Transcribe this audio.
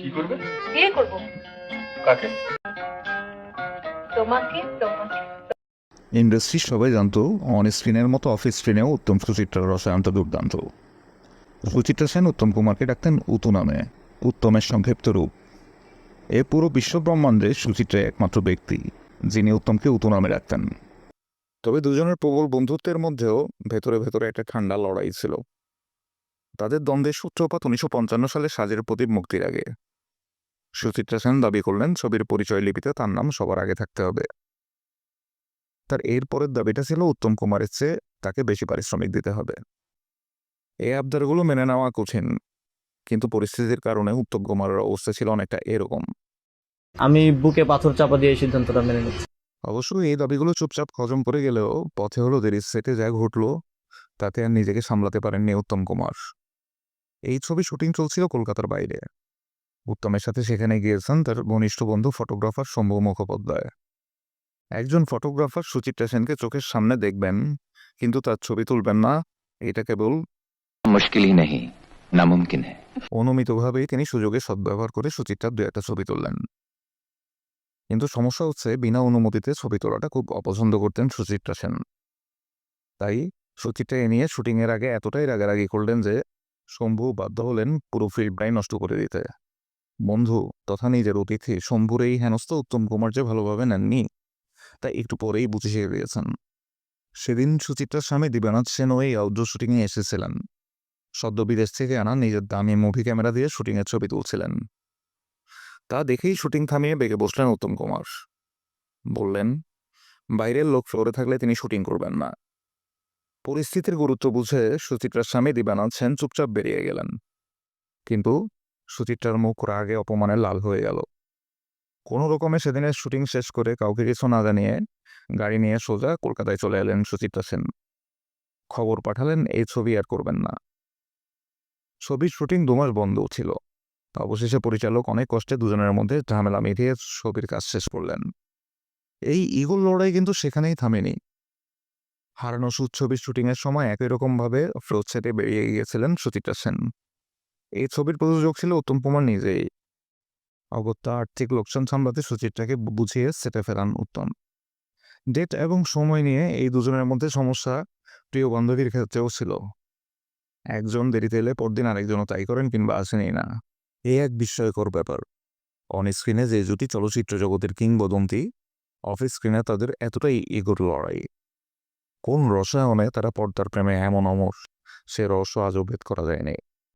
কি করবে? বিয়ে করব। কাকে? তোমাকে তোমাকে। ইন্ডাস্ট্রি সবাই জানতো অন স্ক্রিনের মতো অফিস স্ক্রিনেও উত্তম সুচিত্রার রসায়ন্ত দুর্দান্ত। সুচিত্রা সেন উত্তম কুমারকে ডাকতেন উতু নামে উত্তমের সংক্ষিপ্ত রূপ। এ পুরো বিশ্ব ব্রহ্মাণ্ডে সুচিত্রা একমাত্র ব্যক্তি যিনি উত্তমকে উতু নামে ডাকতেন। তবে দুজনের প্রবল বন্ধুত্বের মধ্যেও ভেতরে ভেতরে একটা ঠান্ডা লড়াই ছিল। তাদের দ্বন্দ্বের সূত্রপাত উনিশশো পঞ্চান্ন সালে সাজের প্রদীপ মুক্তির আগে। সুচিত্রা সেন দাবি করলেন ছবির পরিচয় লিপিতে তার নাম সবার আগে থাকতে হবে। তার এর পরের দাবিটা ছিল উত্তম কুমারের চেয়ে তাকে বেশি পারিশ্রমিক দিতে হবে। এই আবদারগুলো মেনে নেওয়া কঠিন কিন্তু পরিস্থিতির কারণে উত্তম কুমারের অবস্থা ছিল অনেকটা এরকম। আমি বুকে পাথর চাপা দিয়ে এই সিদ্ধান্তটা মেনে নিচ্ছি। অবশ্য এই দাবিগুলো চুপচাপ হজম করে গেলেও পথে হলো দেরি সেটে যা ঘটলো তাতে আর নিজেকে সামলাতে পারেননি উত্তম কুমার। এই ছবি শুটিং চলছিল কলকাতার বাইরে। উত্তমের সাথে সেখানে গিয়েছেন তার ঘনিষ্ঠ বন্ধু ফটোগ্রাফার শম্ভু মুখোপাধ্যায়। একজন ফটোগ্রাফার সুচিত্রা সেনকে চোখের সামনে দেখবেন কিন্তু তার ছবি তুলবেন না এটা কেবল মুশকিলই অনুমিতভাবেই তিনি সুযোগে সদ্ব্যবহার করে সুচিত্রার দু একটা ছবি তুললেন। কিন্তু সমস্যা হচ্ছে বিনা অনুমতিতে ছবি তোলাটা খুব অপছন্দ করতেন সুচিত্রা সেন। তাই সুচিত্রা এ নিয়ে শুটিংয়ের আগে এতটাই রাগারাগি করলেন যে শম্ভু বাধ্য হলেন পুরো ফিল্মটাই নষ্ট করে দিতে। বন্ধু, তথা নিজের অতিথি শম্ভুর এই হেনস্থ উত্তম কুমার যে ভালোভাবে নেননি, তা একটু পরেই বুঝিয়ে দিয়েছেন। সেদিন সুচিত্রার স্বামী দিবানাথ সেনও এই আউটডোর শুটিংয়ে এসেছিলেন। সদ্য বিদেশ থেকে আনা নিজের দামি মুভি ক্যামেরা দিয়ে শুটিংয়ের ছবি তুলছিলেন। তা দেখেই শুটিং থামিয়ে বেগে বসলেন উত্তম কুমার। বললেন, বাইরের লোক ফ্লোরে থাকলে তিনি শুটিং করবেন না। পরিস্থিতির গুরুত্ব বুঝে সুচিত্রার স্বামী দিবানাথ সেন চুপচাপ বেরিয়ে গেলেন। কিন্তু সুচিত্রার মুখ রাগে অপমানে লাল হয়ে গেল। কোনো রকমে সেদিনের শুটিং শেষ করে কাউকে কিছু না জানিয়ে গাড়ি নিয়ে সোজা কলকাতায় চলে এলেন সুচিত্রা সেন। খবর পাঠালেন, এই ছবি আর করবেন না। ছবির শুটিং দুমাস বন্ধ ছিল। অবশেষে পরিচালক অনেক কষ্টে দুজনের মধ্যে ঝামেলা মিটিয়ে ছবির কাজ শেষ করলেন। এই ইগল লড়াই কিন্তু সেখানেই থামেনি। হারানো সুদ ছবির শুটিংয়ের সময় একই রকমভাবে ফ্রোজ সেটে বেরিয়ে গিয়েছিলেন সুচিত্রা সেন। এই ছবির প্রযোজক ছিল উত্তম কুমার নিজেই। অগত্যা আর্থিক লোকসান সামলাতে সুচিত্রাকে বুঝিয়ে সেটে ফেরান উত্তম। ডেট এবং সময় নিয়ে এই দুজনের মধ্যে সমস্যা প্রিয় বান্ধবীর ক্ষেত্রেও ছিল। একজন দেরিতে এলে পরদিন আরেকজনও তাই করেন কিংবা আসেনই না। এ এক বিস্ময়কর ব্যাপার। অন স্ক্রিনে যে জুটি চলচ্চিত্র জগতের কিংবদন্তি অফিস স্ক্রিনে তাদের এতটাই এগোর লড়াই। কোন রসায়নে তারা পর্দার প্রেমে এমন অমর? সে রহস্য আজও ভেদ করা যায়নি